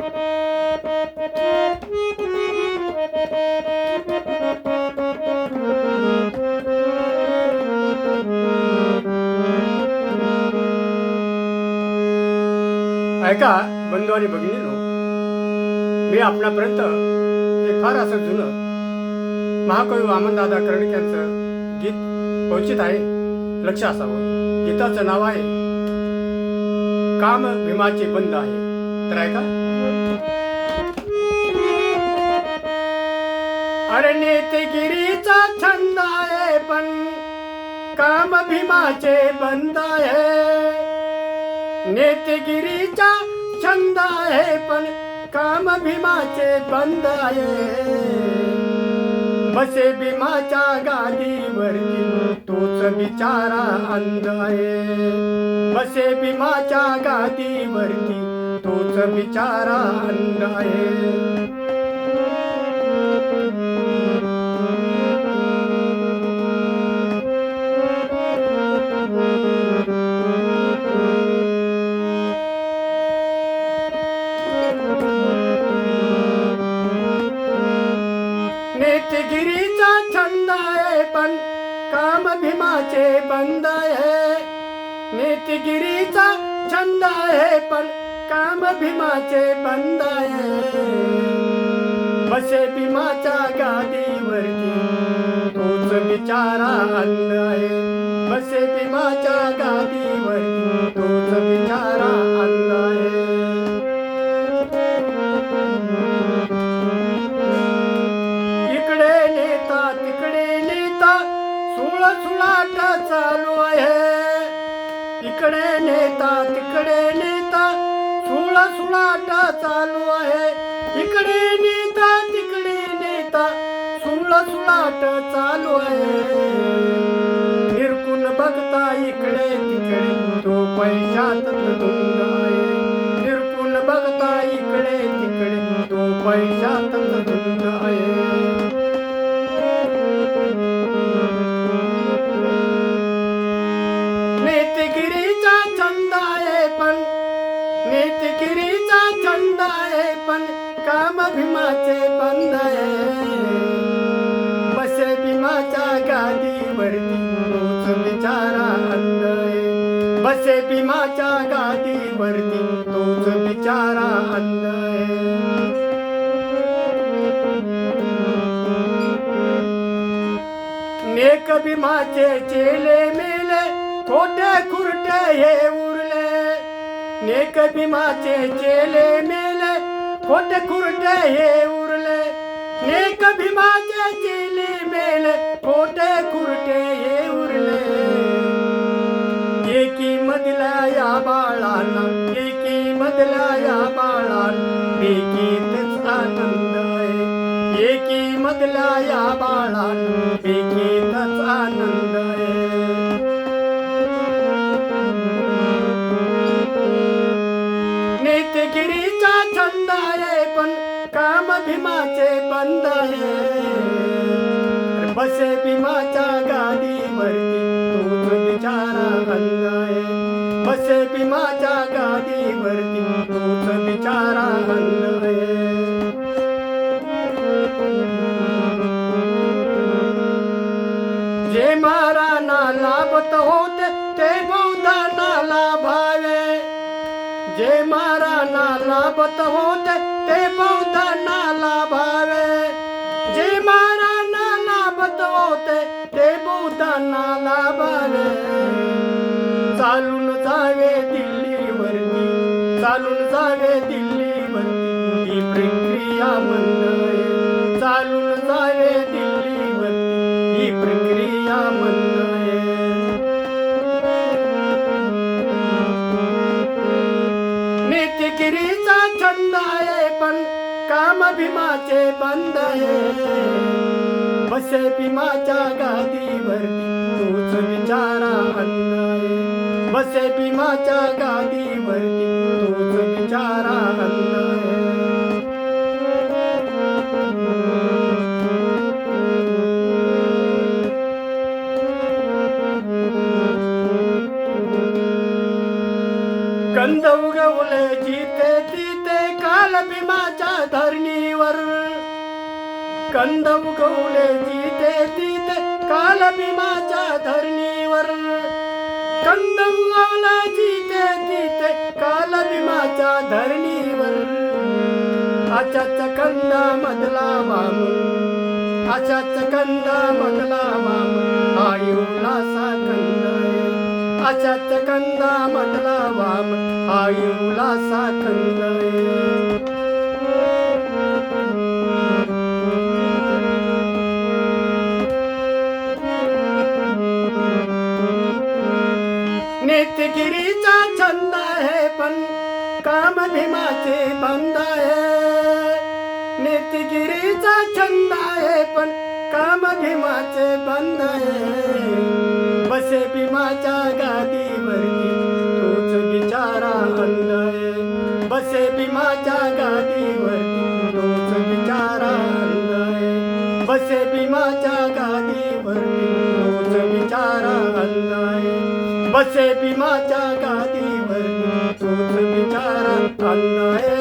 ऐका बंधू आणि भगिनीनो मी आपणापर्यंत एक फार असं जुनं महाकवी वामनदादा कर्णिक यांचं गीत पोचित आहे. लक्ष असावं. गीताचं नाव आहे काम भीमाचे बंद आहे. तर ऐका. अरे नेतगिरीचा छंद आहे पण काम भीमाचे बंद आहे. नेतगिरीचा छंद आहे पण काम भीमाचे बंद आहे. बसे भीमाच्या गादीवरती तोच बिचारा अंध आहे. बसे भीमाच्या गादीवरती तोच बिचारा अंध आहे. भीमाचे बंद आहे. नेतगिरीचा छंद आहे पण काम भीमाचे बंद आहे. बसे भीमाच्या गादीवरती तोच बिचारा अन्न आहे. बसे भीमाच्या गादीवरती तोच सुलाट चालू आहे. इकडे नेता तिकडे नेता सुळ सुलाट चालू आहे. इकडे नेता तिकडे नेता सुळ सुलाट चालू आहे. फिरकून बघता इकडे तिकडे तो पैशात धुंद आहे. निरकून बघता इकडे तिकडे तो पैशात आहे. नेतगिरीचा छंद आहे पण काम भीमाचे बंद आहे. बसे भीमाच्या गादीवरती रोज बिचारा अंध आहे. बसे भीमाच्या गादीवरती तोच बिचारा अंध आहे. नेक भीमाचे चेले मेले खोटे खुरटे हे उर नेक भीमाचे चेले मेले खोटे खुरटे हे उरले. नेक भीमाचे चेले मेले खोटे खुरटे हे उरले. एकी मधला या बाळाला एकी मधला या बाळाला एकीतच आनंद आहे. एकी मधला या बाळाला एकीतच आनंद भीमाचे बंद आहे. बसे भीमाच्या गाडीवरती तोच बिचारा बंद आहे. बसे भीमाच्या गाडीवरती तोच बिचारा बंद आहे. जे ना लाभत होते ते बहुधा ना लाभावे जे मारा ना लाभत होते ते बौद्धांना लाभावे जे महाराणा लाभत होते ते बौद्धांना लाभावे चालून जावे दिल्लीवरती चालून जावे दिल्लीवरती ही प्रक्रिया मंद चालून जावे दिल्लीवरती ही प्रक्रिया मंद भीमाचे बंद बसे भीमाच्या गादीवरती तोच विचारा अंध बसे भीमाच्या गादीवरती तोच विचारा अंध कंद उगवले जिथे तिथे काल भीमाच्या धरणीवर कंद उगवले जिथे तिथे काल भीमाच्या धरणीवर. कंद उगवला जिथे तिथे काल भीमाच्या धरणीवर. आचाच कंद मधला वामन आचाच कंद मधला वामन आयुलासा कंद आचाच कंदा मधला वामन आयुलासा कंद राम भीमाचे बंद आहे नित्यगिरीचा छंद आहे पण काम भीमाचे बंद आहे बसे भीमाच्या गादीवरती तोच बिचारा अंध आहे बसे भीमाच्या गादीवरती तोच बिचारा अंध आहे बसे भीमाच्या गादीवरती तोच बिचारा अंध आहे बसे भीमाच्या あえ